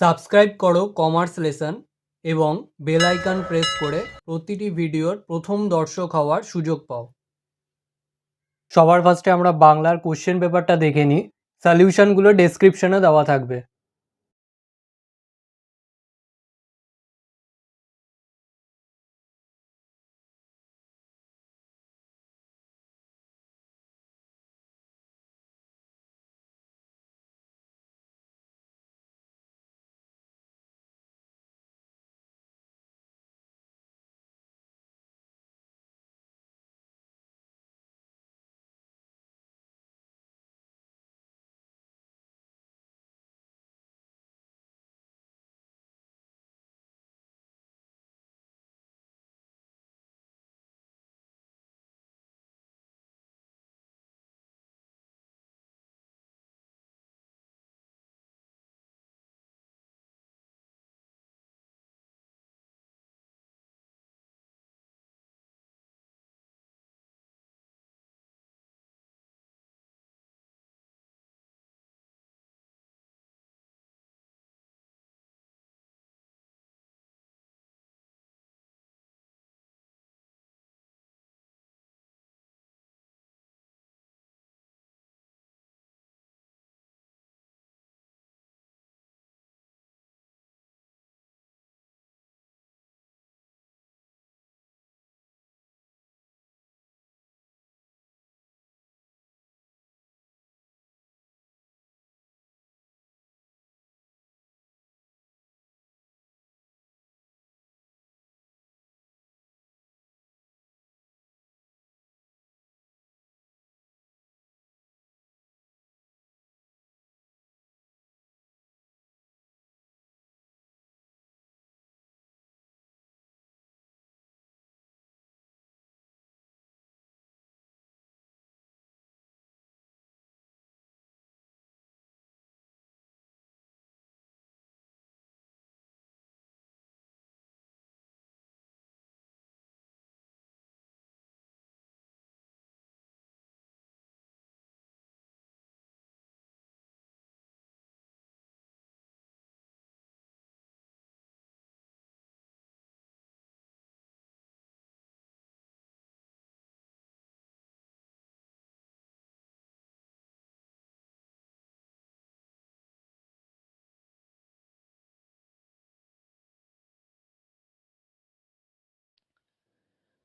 Subscribe করো commerce lesson এবং bell icon press করে প্রতিটি ভিডিওর প্রথম দর্শক হওয়ার সুযোগ পাও। সবার ফার্স্টে আমরা বাংলার কোশ্চেন পেপারটা দেখে নিই। সলিউশনগুলো ডেসক্রিপশনে দেওয়া থাকবে।